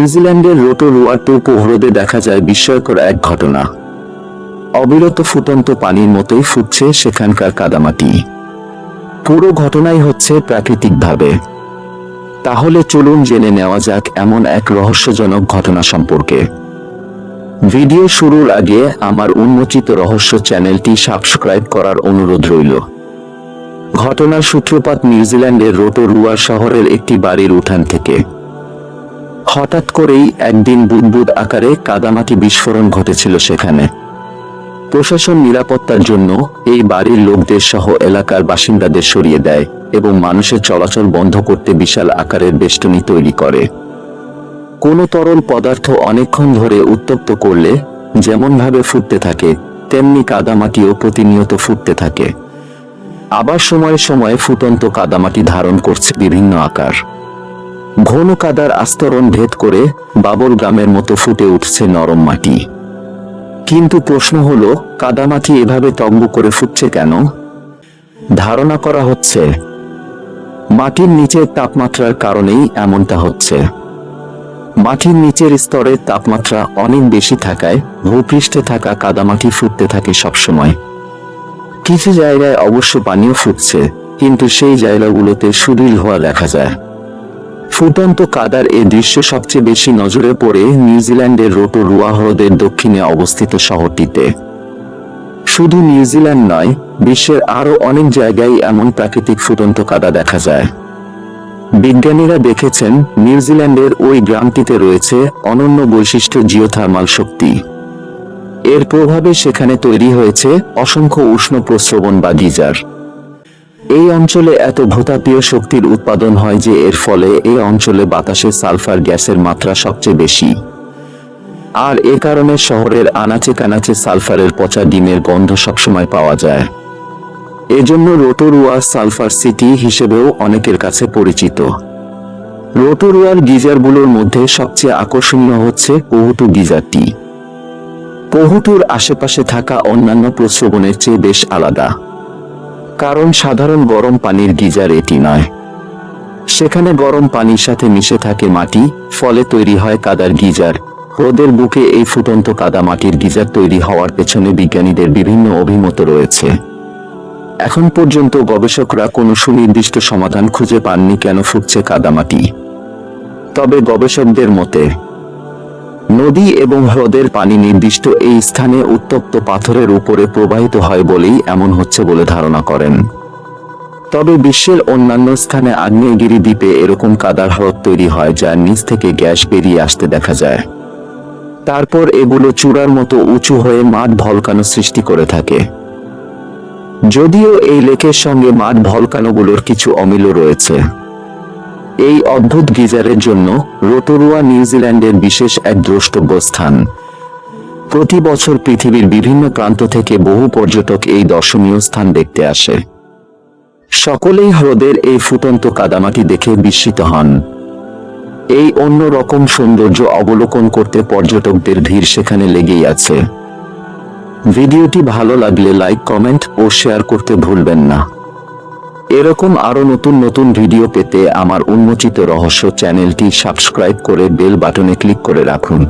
নিউজিল্যান্ডের রোটোরুয়া টোপো হ্রদে দেখা যায় বিস্ময়কর এক ঘটনা। অবিরত ফুটন্ত পানির মতোই ফুটছে সেখানকার কাদামাটি। পুরো ঘটনাই হচ্ছে প্রাকৃতিকভাবে। তাহলে চলুন জেনে নেওয়া যাক এমন এক রহস্যজনক ঘটনা সম্পর্কে। ভিডিও শুরুর আগে আমার উন্মোচিত রহস্য চ্যানেলটি সাবস্ক্রাইব করার অনুরোধ রইল। ঘটনার সূত্রপাত নিউজিল্যান্ডের রোটোরুয়া শহরের একটি বাড়ির উঠান থেকে। হঠাৎ করেই একদিন বুদবুদ আকারে কাদামাটি বিস্ফোরণ ঘটেছিল সেখানে। প্রশাসন নিরাপত্তার জন্য এই বাড়ির লোকদের সহ এলাকার বাসিন্দাদের সরিয়ে দেয় এবং মানুষের চলাচল বন্ধ করতে বিশাল আকারের বেষ্টনী তৈরি করে। কোনো তরল পদার্থ অনেকক্ষণ ধরে উত্তপ্ত করলে যেমনভাবে ফুটতে থাকে, তেমনি কাদামাটিও প্রতিনিয়ত ফুটতে থাকে। আবার সময়ে সময়ে ফুটন্ত কাদামাটি ধারণ করছে বিভিন্ন আকার। ঘন কাদার আস্তরণ ভেদ করে বাবর গ্রামের মতো ফুটে উঠছে নরম মাটি। কিন্তু প্রশ্ন হলো কাদামাটি এভাবে তম্ব করে ফুটছে কেন? ধারণা করা হচ্ছে, মাটির নিচের তাপমাত্রার কারণেই এমনটা হচ্ছে। মাটির নিচের স্তরের তাপমাত্রা অনেক বেশি থাকায় ভূপৃষ্ঠে থাকা কাদামাটি ফুটতে থাকে সবসময়। কিছু জায়গায় অবশ্য পানিও ফুটছে, কিন্তু সেই জায়গাগুলোতে সুদীল হওয়া দেখা যায়। ফুটন্ত কাদার এ দৃশ্য সবচেয়ে বেশি নজরে পড়ে নিউজিল্যান্ডের রোটোরুয়া হ্রদের দক্ষিণে অবস্থিত শহরটিতে। শুধু নিউজিল্যান্ড নয়, বিশ্বের আরও অনেক জায়গায় এমন প্রাকৃতিক ফুটন্ত কাদা দেখা যায়। বিজ্ঞানীরা দেখেছেন, নিউজিল্যান্ডের ওই গ্রামটিতে রয়েছে অনন্য বৈশিষ্ট্য জিওথার্মাল শক্তি। এর প্রভাবে সেখানে তৈরি হয়েছে অসংখ্য উষ্ণ প্রস্রবণ বা গিজার। এই অঞ্চলে এত ভূতাপীয় শক্তির উৎপাদন হয় যে এর ফলে এই অঞ্চলে বাতাসে সালফার গ্যাসের মাত্রা সবচেয়ে বেশি। আর এ কারণে শহরের আনাচে কানাচে সালফারের পচা ডিমের গন্ধ সবসময় পাওয়া যায়। এজন্য রোটোরুয়া সালফার সিটি হিসেবেও অনেকের কাছে পরিচিত। রোটোরুয়ার গিজারগুলোর মধ্যে সবচেয়ে আকর্ষণীয় হচ্ছে পহুটু গিজারটি। পহুটুর আশেপাশে থাকা অন্যান্য প্রস্রবণের চেয়ে বেশ আলাদা। কারণ সাধারণ গরম পানির গিজার এটি নয়। সেখানে গরম পানির সাথে মিশে থাকে মাটি, ফলে তৈরি হয় কাদার গিজার। হ্রদের বুকে এই ফুটন্ত কাদা মাটির গিজার তৈরি হওয়ার পেছনে বিজ্ঞানীদের বিভিন্ন অভিমত রয়েছে। এখন পর্যন্ত গবেষকরা কোনো সুনির্দিষ্ট সমাধান খুঁজে পাননি কেন ফুটছে কাদামাটি তবে গবেষকদের মতে নদী এবং হ্রদের পানি নির্দিষ্ট এই স্থানে উত্তপ্ত পাথরের উপরে প্রবাহিত হয় বলেই এমন হচ্ছে বলে ধারণা করেন। তবে বিশ্বের অন্যান্য স্থানে আগ্নেয়গিরি দ্বীপে এরকম কাদার হ্রদ তৈরি হয় যার নিচ থেকে গ্যাস বেরিয়ে আসতে দেখা যায়। তারপর এগুলো চূড়ার মতো উঁচু হয়ে মাঠ ভলকানো সৃষ্টি করে থাকে। যদিও এই লেকের সঙ্গে মাঠ ভলকানোগুলোর কিছু অমিল রয়েছে। এই অদ্ভুত গিজারের জন্য রোটোরুয়া নিউজিল্যান্ডের বিশেষ এক দ্রষ্টব্য স্থান। প্রতি বছর পৃথিবীর বিভিন্ন প্রান্ত থেকে বহু পর্যটক এই দর্শনীয় স্থান দেখতে আসে। সকলেই হ্রদের এই ফুটন্ত কাদামাটি দেখে বিস্মিত হন। এই অন্য রকম সৌন্দর্য অবলোকন করতে পর্যটকদের ভিড় সেখানে লেগেই আছে। ভিডিওটি ভালো লাগলে লাইক, কমেন্ট ও শেয়ার করতে ভুলবেন না। এরকম আরও নতুন নতুন ভিডিও পেতে আমার উন্মোচিত রহস্য চ্যানেলটি সাবস্ক্রাইব করে বেল বাটনে ক্লিক করে রাখুন।